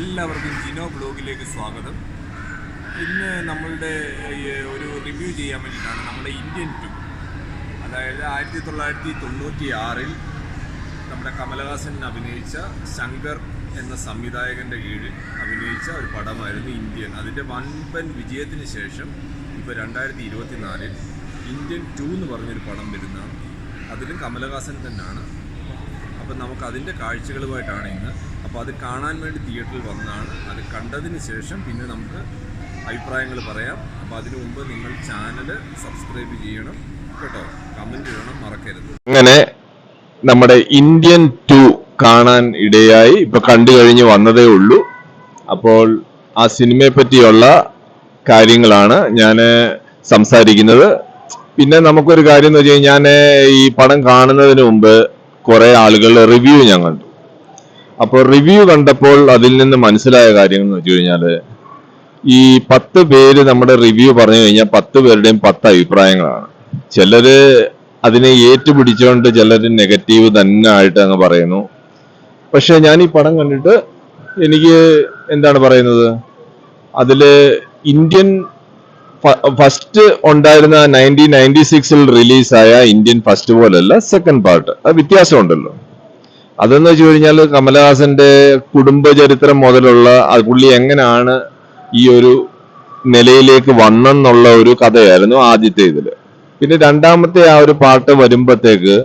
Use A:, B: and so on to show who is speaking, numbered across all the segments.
A: എല്ലാവർക്കും ജിനോ ബ്ലോഗിലേക്ക് സ്വാഗതം. ഇന്ന് നമ്മളുടെ ഒരു റിവ്യൂ ചെയ്യാൻ വേണ്ടിയിട്ടാണ് നമ്മുടെ ഇന്ത്യൻ ടു. അതായത് ആയിരത്തി തൊള്ളായിരത്തി തൊണ്ണൂറ്റി ആറിൽ നമ്മുടെ കമലഹാസൻ അഭിനയിച്ച ശങ്കർ എന്ന സംവിധായകന്റെ കീഴിൽ അഭിനയിച്ച ഒരു പടമായിരുന്നു ഇന്ത്യൻ. അതിന്റെ വൻപൻ വിജയത്തിന് ശേഷം ഇപ്പോൾ രണ്ടായിരത്തി ഇരുപത്തി നാലിൽ ഇന്ത്യൻ ടു എന്ന് പറഞ്ഞൊരു പടം വരുന്ന അതിലും കമലഹാസൻ തന്നെയാണ്. അപ്പം നമുക്ക് അതിന്റെ കാഴ്ചകളുമായിട്ടാണ് ഇന്ന് അപ്പോൾ അത് കാണാൻ വേണ്ടി തിയേറ്ററിൽ വന്നതാണ്. അത് കണ്ടതിന് ശേഷം പിന്നെ നമുക്ക് അഭിപ്രായങ്ങൾ പറയാം. അപ്പോൾ അതിനു മുമ്പ് നിങ്ങൾ ചാനൽ സബ്സ്ക്രൈബ് ചെയ്യണം കേട്ടോ. കമന്റ് ചെയ്യണം മറക്കരുത്.
B: അങ്ങനെ നമ്മുടെ ഇന്ത്യൻ ടു കാണാൻ ഇടയായി. ഇപ്പൊ കണ്ടു കഴിഞ്ഞ് വന്നതേ ഉള്ളൂ. അപ്പോൾ ആ സിനിമയെ പറ്റിയുള്ള കാര്യങ്ങളാണ് ഞാൻ സംസാരിക്കുന്നത്. പിന്നെ നമുക്കൊരു കാര്യം എന്ന് വെച്ച് കഴിഞ്ഞാൽ ഞാൻ ഈ പടം കാണുന്നതിന് മുമ്പ് കുറെ ആളുകളുടെ റിവ്യൂ ഞാൻ കണ്ടു. അപ്പോൾ റിവ്യൂ കണ്ടപ്പോൾ അതിൽ നിന്ന് മനസ്സിലായ കാര്യം എന്ന് വെച്ച് കഴിഞ്ഞാൽ ഈ പത്ത് പേര് നമ്മുടെ റിവ്യൂ പറഞ്ഞു കഴിഞ്ഞാൽ പത്ത് പേരുടെയും പത്ത് അഭിപ്രായങ്ങളാണ്. ചിലര് അതിനെ ഏറ്റുപിടിച്ചുകൊണ്ട് ചിലര് നെഗറ്റീവ് തന്നെ ആയിട്ട് അങ്ങ് പറയുന്നു. പക്ഷെ ഞാൻ ഈ പടം കണ്ടിട്ട് എനിക്ക് എന്താണ് പറയുന്നത്? അതിൽ ഇന്ത്യൻ ഫസ്റ്റ് ഉണ്ടായിരുന്ന നയന്റീൻ നയന്റി സിക്സിൽ റിലീസായ ഇന്ത്യൻ ഫസ്റ്റ് പോലല്ല സെക്കൻഡ് പാർട്ട് അത് വ്യത്യാസമുണ്ടല്ലോ. അതെന്ന് വെച്ച് കഴിഞ്ഞാൽ കമലഹാസന്റെ കുടുംബചരിത്രം മുതലുള്ള അത് പുള്ളി എങ്ങനെയാണ് ഈ ഒരു നിലയിലേക്ക് വന്നെന്നുള്ള ഒരു കഥയായിരുന്നു ആദ്യത്തെ ഇതിൽ പിന്നെ രണ്ടാമത്തെ ആ ഒരു പാട്ട് വരുമ്പോഴത്തേക്ക്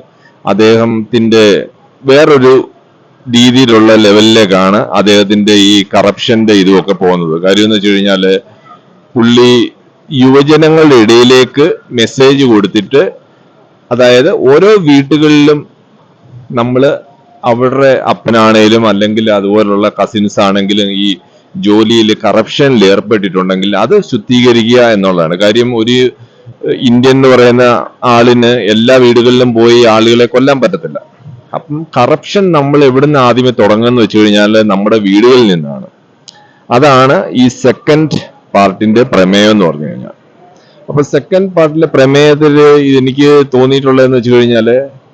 B: അദ്ദേഹത്തിന്റെ വേറൊരു രീതിയിലുള്ള ലെവലിലേക്കാണ് അദ്ദേഹത്തിന്റെ ഈ കറപ്ഷന്റെ ഇതുമൊക്കെ പോകുന്നത്. കാര്യം എന്ന് വെച്ച് കഴിഞ്ഞാൽ പുള്ളി യുവജനങ്ങളുടെ ഇടയിലേക്ക് മെസ്സേജ് കൊടുത്തിട്ട് അതായത് ഓരോ വീട്ടുകളിലും നമ്മൾ അവരുടെ അപ്പനാണേലും അല്ലെങ്കിൽ അതുപോലുള്ള കസിൻസ് ആണെങ്കിലും ഈ ജോലിയിൽ കറപ്ഷനിൽ ഏർപ്പെട്ടിട്ടുണ്ടെങ്കിൽ അത് ശുദ്ധീകരിക്കുക എന്നുള്ളതാണ്. കാര്യം ഒരു ഇന്ത്യൻ എന്ന് പറയുന്ന ആളിന് എല്ലാ വീടുകളിലും പോയി ആളുകളെ കൊല്ലാൻ പറ്റത്തില്ല. അപ്പം കറപ്ഷൻ നമ്മൾ എവിടുന്ന് ആദ്യമേ തുടങ്ങുമെന്ന് വെച്ച് കഴിഞ്ഞാൽ നമ്മുടെ വീടുകളിൽ നിന്നാണ്. അതാണ് ഈ സെക്കൻഡ് പാർട്ടിന്റെ പ്രമേയം എന്ന് പറഞ്ഞു കഴിഞ്ഞാൽ. അപ്പൊ സെക്കൻഡ് പാർട്ടിലെ പ്രമേയത്തിൽ എനിക്ക് തോന്നിയിട്ടുള്ളതെന്ന് വെച്ച് കഴിഞ്ഞാൽ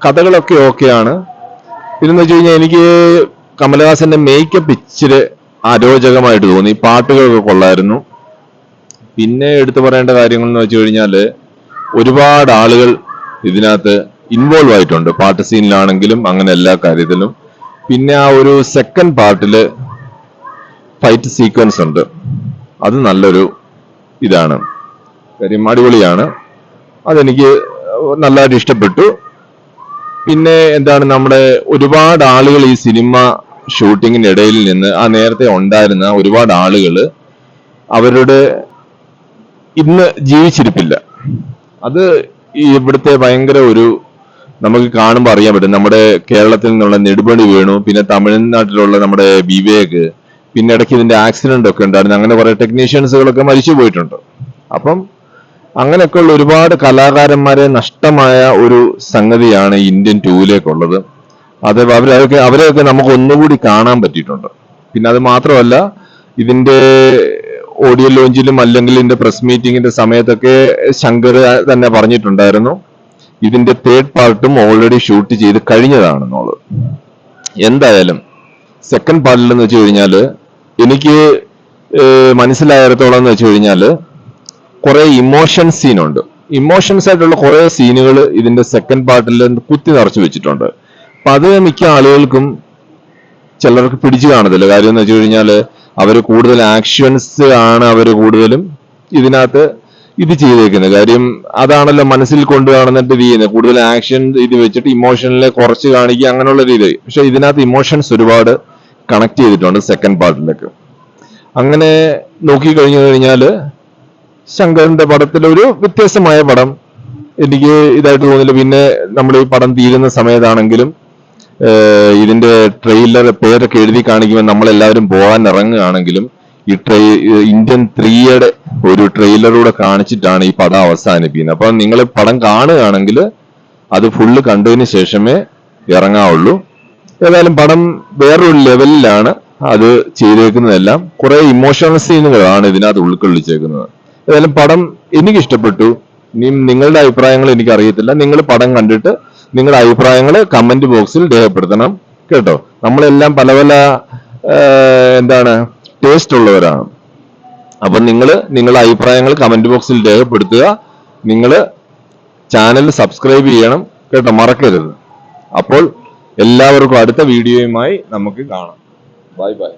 B: കഥകളൊക്കെ ഓക്കെയാണ് പിന്നെന്ന് വെച്ച് കഴിഞ്ഞാൽ എനിക്ക് കമലഹാസന്റെ മേക്കപ്പ് ഇച്ചിരി അരോചകമായിട്ട് തോന്നി. പാട്ടുകളൊക്കെ കൊള്ളായിരുന്നു. പിന്നെ എടുത്തു പറയേണ്ട കാര്യങ്ങൾ എന്ന് വെച്ച് കഴിഞ്ഞാൽ ഒരുപാട് ആളുകൾ ഇതിനകത്ത് ഇൻവോൾവ് ആയിട്ടുണ്ട്. പാട്ട് സീനിലാണെങ്കിലും അങ്ങനെ എല്ലാ കാര്യത്തിലും. പിന്നെ ആ ഒരു സെക്കൻഡ് പാർട്ടിൽ ഫൈറ്റ് സീക്വൻസ് ഉണ്ട്. അത് നല്ലൊരു ഇതാണ്. കാര്യം അടിപൊളിയാണ്. അതെനിക്ക് നല്ലതായിട്ട് ഇഷ്ടപ്പെട്ടു. പിന്നെ എന്താണ് നമ്മുടെ ഒരുപാട് ആളുകൾ ഈ സിനിമ ഷൂട്ടിങ്ങിന്റെ ഇടയിൽ നിന്ന് ആ നേരത്തെ ഉണ്ടായിരുന്ന ഒരുപാട് ആളുകൾ അവരുടെ ഇന്ന് ജീവിച്ചിരിപ്പില്ല. അത് ഇവിടുത്തെ ഭയങ്കര ഒരു നമുക്ക് കാണുമ്പോൾ അറിയാൻ പറ്റും. നമ്മുടെ കേരളത്തിൽ നിന്നുള്ള നെടുപടി വേണു പിന്നെ തമിഴ്നാട്ടിലുള്ള നമ്മുടെ വിവേക് പിന്നെ ഇടയ്ക്ക് ഇതിന്റെ ആക്സിഡന്റ് ഒക്കെ ഉണ്ടായിരുന്നു. അങ്ങനെ കുറെ ടെക്നീഷ്യൻസുകളൊക്കെ മരിച്ചു പോയിട്ടുണ്ട് അപ്പം അങ്ങനെയൊക്കെയുള്ള ഒരുപാട് കലാകാരന്മാരെ നഷ്ടമായ ഒരു സംഗതിയാണ് ഇന്ത്യൻ ടൂവിലേക്കുള്ളത്. അത് അവരൊക്കെ അവരെയൊക്കെ നമുക്ക് ഒന്നുകൂടി കാണാൻ പറ്റിയിട്ടുണ്ട്. പിന്നെ അത് മാത്രമല്ല ഇതിന്റെ ഓഡിയോ ലോഞ്ചിലും അല്ലെങ്കിൽ ഇതിന്റെ പ്രസ് മീറ്റിംഗിന്റെ സമയത്തൊക്കെ ശങ്കർ തന്നെ പറഞ്ഞിട്ടുണ്ടായിരുന്നു ഇതിന്റെ തേർഡ് പാർട്ടും ഓൾറെഡി ഷൂട്ട് ചെയ്ത് കഴിഞ്ഞതാണെന്നുള്ളത്. എന്തായാലും സെക്കൻഡ് പാർട്ടിൽ എന്ന് വെച്ച് കഴിഞ്ഞാൽ എനിക്ക് മനസ്സിലായിടത്തോളം എന്ന് വെച്ച് കഴിഞ്ഞാൽ കുറെ ഇമോഷൻ സീനുണ്ട് ഇമോഷൻസ് ആയിട്ടുള്ള കുറെ സീനുകൾ ഇതിന്റെ സെക്കൻഡ് പാർട്ടിൽ കുത്തി നിറച്ചു വെച്ചിട്ടുണ്ട്. അപ്പൊ അത് മിക്ക ആളുകൾക്കും ചിലർക്ക് പിടിച്ചു കാണത്തില്ല. കാര്യം എന്ന് വെച്ച് കഴിഞ്ഞാൽ അവർ കൂടുതൽ ആക്ഷൻസ് ആണ് അവർ കൂടുതലും ഇതിനകത്ത് ഇത് ചെയ്തേക്കുന്നത്. കാര്യം അതാണല്ലോ മനസ്സിൽ കൊണ്ടു നടന്നിട്ട് ഇത് ചെയ്യുന്നത് കൂടുതൽ ആക്ഷൻ ഇത് വെച്ചിട്ട് ഇമോഷനിലെ കുറച്ച് കാണിക്കുക അങ്ങനെയുള്ള രീതി പക്ഷെ ഇതിനകത്ത് ഇമോഷൻസ് ഒരുപാട് കണക്ട് ചെയ്തിട്ടുണ്ട് സെക്കൻഡ് പാർട്ടിലേക്ക് അങ്ങനെ നോക്കി കഴിഞ്ഞു കഴിഞ്ഞാൽ ശങ്കറിന്റെ പടത്തിൽ ഒരു വ്യത്യസ്തമായ പടം. എനിക്ക് ഇതായിട്ട് തോന്നില്ല പിന്നെ നമ്മൾ ഈ പടം തീരുന്ന സമയത്താണെങ്കിലും ഇതിന്റെ ട്രെയിലർ പേരൊക്കെ എഴുതി കാണിക്കുമ്പോൾ നമ്മളെല്ലാവരും പോകാൻ ഇറങ്ങുകയാണെങ്കിലും ഈ ട്രെയി ഇന്ത്യൻ ത്രീയുടെ ഒരു ട്രെയിലറൂടെ കാണിച്ചിട്ടാണ് ഈ പടം അവസാനിപ്പിക്കുന്നത്. അപ്പൊ നിങ്ങൾ പടം കാണുകയാണെങ്കിൽ അത് ഫുള്ള് കണ്ടതിന് ശേഷമേ ഇറങ്ങാവുള്ളൂ. ഏതായാലും പടം വേറൊരു ലെവലിലാണ് അത് ചെയ്തേക്കുന്നതെല്ലാം. കുറെ ഇമോഷണൽ സീനുകളാണ് ഇതിനകത്ത് ഉൾക്കൊള്ളിച്ചേക്കുന്നത്. ഏതായാലും പടം എനിക്ക് ഇഷ്ടപ്പെട്ടു നിങ്ങളുടെ അഭിപ്രായങ്ങൾ എനിക്ക് അറിയത്തില്ല നിങ്ങൾ പടം കണ്ടിട്ട് നിങ്ങളുടെ അഭിപ്രായങ്ങൾ കമന്റ് ബോക്സിൽ രേഖപ്പെടുത്തണം. കേട്ടോ? നമ്മളെല്ലാം പല പല എന്താണ് ടേസ്റ്റ് ഉള്ളവരാണ്. അപ്പം നിങ്ങൾ നിങ്ങളുടെ അഭിപ്രായങ്ങൾ കമന്റ് ബോക്സിൽ രേഖപ്പെടുത്തുക. നിങ്ങൾ ചാനൽ സബ്സ്ക്രൈബ് ചെയ്യണം. കേട്ടോ? മറക്കരുത്. അപ്പോൾ എല്ലാവർക്കും അടുത്ത വീഡിയോയുമായി നമുക്ക് കാണാം. Bye bye